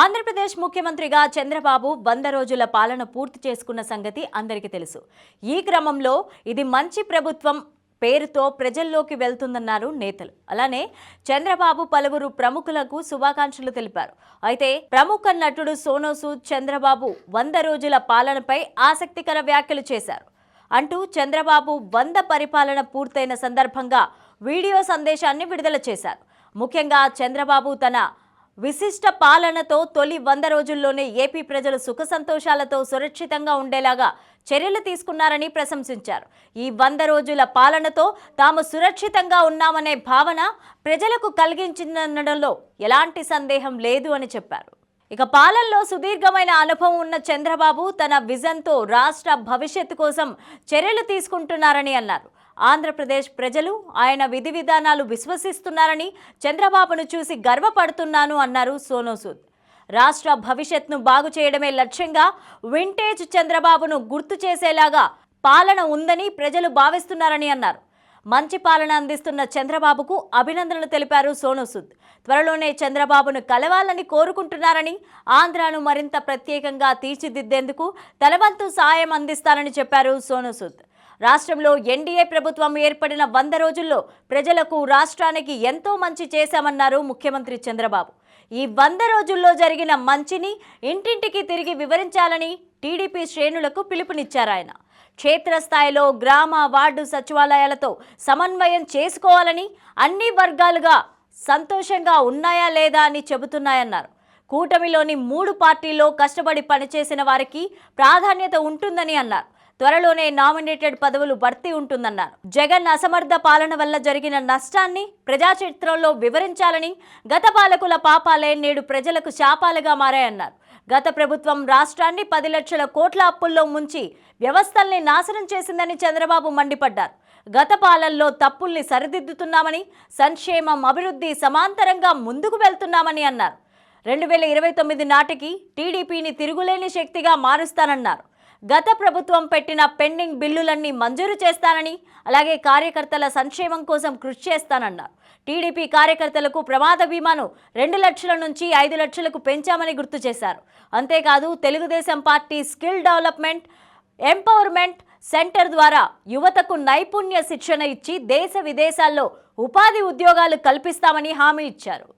ఆంధ్రప్రదేశ్ ముఖ్యమంత్రిగా చంద్రబాబు వంద రోజుల పాలన పూర్తి చేసుకున్న సంగతి అందరికీ తెలుసు. ఈ క్రమంలో ఇది మంచి ప్రభుత్వం పేరుతో ప్రజల్లోకి వెళ్తుందన్నారు నేతలు. అలానే చంద్రబాబు పలువురు ప్రముఖులకు శుభాకాంక్షలు తెలిపారు. అయితే ప్రముఖ నటుడు సోనోసు చంద్రబాబు వంద రోజుల పాలనపై ఆసక్తికర వ్యాఖ్యలు చేశారు. అంటూ చంద్రబాబు వంద పరిపాలన పూర్తయిన సందర్భంగా వీడియో సందేశాన్ని విడుదల చేశారు. ముఖ్యంగా చంద్రబాబు తన విశిష్ట పాలనతో తొలి వంద రోజుల్లోనే ఏపీ ప్రజలు సుఖ సంతోషాలతో సురక్షితంగా ఉండేలాగా చర్యలు తీసుకున్నారని ప్రశంసించారు. ఈ వంద రోజుల పాలనతో తాము సురక్షితంగా ఉన్నామనే భావన ప్రజలకు కలిగించిందనడంలో ఎలాంటి సందేహం లేదు అని చెప్పారు. ఇక పాలనలో సుదీర్ఘమైన అనుభవం ఉన్న చంద్రబాబు తన విజన్తో రాష్ట్ర భవిష్యత్తు కోసం చర్యలు తీసుకుంటున్నారని అన్నారు. ఆంధ్రప్రదేశ్ ప్రజలు ఆయన విధి విధానాలు విశ్వసిస్తున్నారని చంద్రబాబును చూసి గర్వపడుతున్నాను అన్నారు సోనోసూద్ రాష్ట్ర భవిష్యత్తును బాగు చేయడమే లక్ష్యంగా వింటేజ్ చంద్రబాబును గుర్తు చేసేలాగా పాలన ఉందని ప్రజలు భావిస్తున్నారని అన్నారు. మంచి పాలన అందిస్తున్న చంద్రబాబుకు అభినందనలు తెలిపారు సోనూసుద్ త్వరలోనే చంద్రబాబును కలవాలని కోరుకుంటున్నారని ఆంధ్రాను మరింత ప్రత్యేకంగా తీర్చిదిద్దేందుకు తలవంతు సాయం అందిస్తారని చెప్పారు సోనూసుద్ రాష్ట్రంలో ఎన్డీఏ ప్రభుత్వం ఏర్పడిన వంద రోజుల్లో ప్రజలకు రాష్ట్రానికి ఎంతో మంచి చేశామన్నారు ముఖ్యమంత్రి చంద్రబాబు. ఈ వంద రోజుల్లో జరిగిన మంచిని ఇంటింటికి తిరిగి వివరించాలని టీడీపీ శ్రేణులకు పిలుపునిచ్చారాయన క్షేత్రస్థాయిలో గ్రామ వార్డు సచివాలయాలతో సమన్వయం చేసుకోవాలని అన్ని వర్గాలుగా సంతోషంగా ఉన్నాయా లేదా అని చెబుతున్నాయన్నారు. కూటమిలోని మూడు పార్టీల్లో కష్టపడి పనిచేసిన వారికి ప్రాధాన్యత ఉంటుందని అన్నారు. త్వరలోనే నామినేటెడ్ పదవులు భర్తీ ఉంటుందన్నారు. జగన్ అసమర్థ పాలన వల్ల జరిగిన నష్టాన్ని ప్రజాచరిత్రలో వివరించాలని గత పాలకుల పాపాలే నేడు ప్రజలకు శాపాలుగా మారాయన్నారు. గత ప్రభుత్వం రాష్ట్రాన్ని పది లక్షల కోట్ల అప్పుల్లో ముంచి వ్యవస్థల్ని నాశనం చేసిందని చంద్రబాబు మండిపడ్డారు. గత పాలనలో తప్పుల్ని సరిదిద్దుతున్నామని సంక్షేమం అభివృద్ధి సమాంతరంగా ముందుకు వెళ్తున్నామని అన్నారు. రెండు వేల ఇరవై తొమ్మిది నాటికి టీడీపీని తిరుగులేని శక్తిగా మారుస్తానన్నారు. గత ప్రభుత్వం పెట్టిన పెండింగ్ బిల్లులన్నీ మంజూరు చేస్తానని అలాగే కార్యకర్తల సంక్షేమం కోసం కృషి చేస్తానన్నారు. టీడీపీ కార్యకర్తలకు ప్రమాద బీమాను రెండు లక్షల నుంచి ఐదు లక్షలకు పెంచామని గుర్తు చేశారు. అంతేకాదు Telugu Desam party skill development empowerment centre ద్వారా యువతకు నైపుణ్య శిక్షణ ఇచ్చి దేశ విదేశాల్లో ఉపాధి ఉద్యోగాలు కల్పిస్తామని హామీ ఇచ్చారు.